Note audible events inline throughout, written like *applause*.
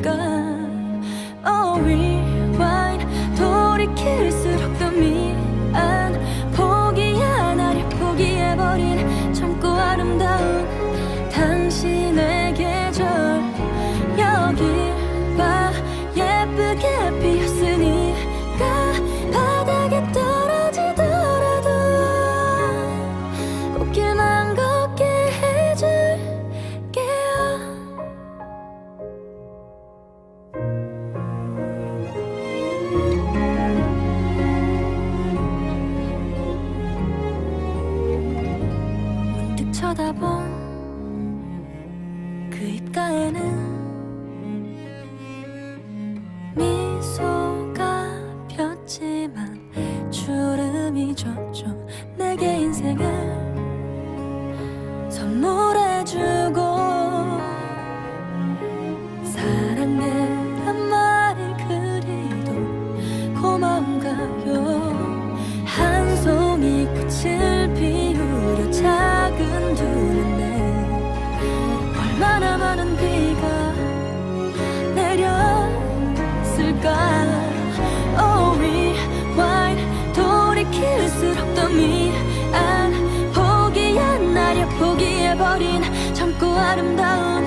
내렸을까 Oh rewind 돌이킬 수 쳐다본 그 입가에는 미소가 폈지만 주름이 졌죠 내게 인생을 선물해주고 사랑해란 말을 그리도 고마운가요? 한 송이 꽃을 피우려 작 많은 비가 내렸을까? Oh rewind 돌이킬수록 더 미안. 포기야 나를 포기해버린 젊고 아름다운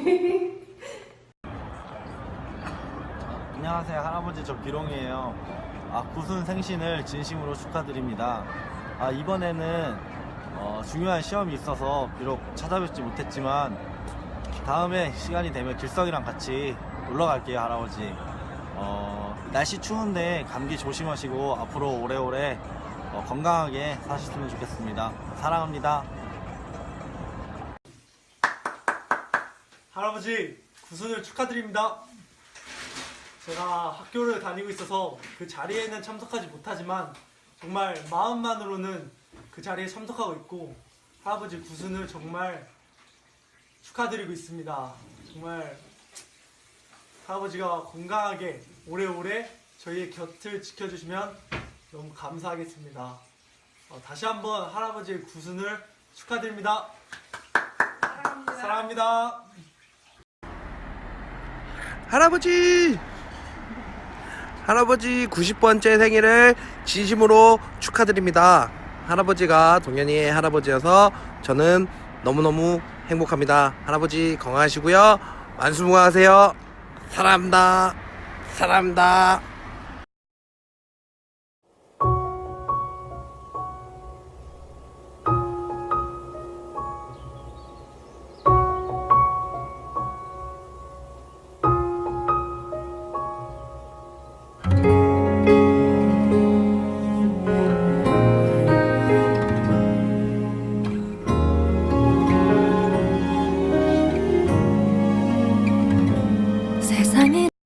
*laughs* 안녕하세요 할아버지. 저 비롱이에요. 아 구순 생신을 진심으로 축하드립니다. 아 이번에는 어, 중요한 시험이 있어서 비록 찾아뵙지 못했지만 다음에 시간이 되면 길석이랑 같이 놀러 갈게요 할아버지. 어, 날씨 추운데 감기 조심하시고 앞으로 오래오래 어, 건강하게 사셨으면 좋겠습니다. 사랑합니다 할아버지 구순을 축하드립니다. 제가 학교를 다니고 있어서 그 자리에는 참석하지 못하지만 정말 마음만으로는 그 자리에 참석하고 있고 할아버지 구순을 정말 축하드리고 있습니다. 정말 할아버지가 건강하게 오래오래 저희의 곁을 지켜주시면 너무 감사하겠습니다. 어, 다시 한번 할아버지의 구순을 축하드립니다. 사랑합니다. 할아버지! 할아버지 90번째 생일을 진심으로 축하드립니다. 할아버지가 동현이의 할아버지여서 저는 너무너무 행복합니다. 할아버지 건강하시고요. 만수무강하세요. 사랑합니다. 사랑합니다.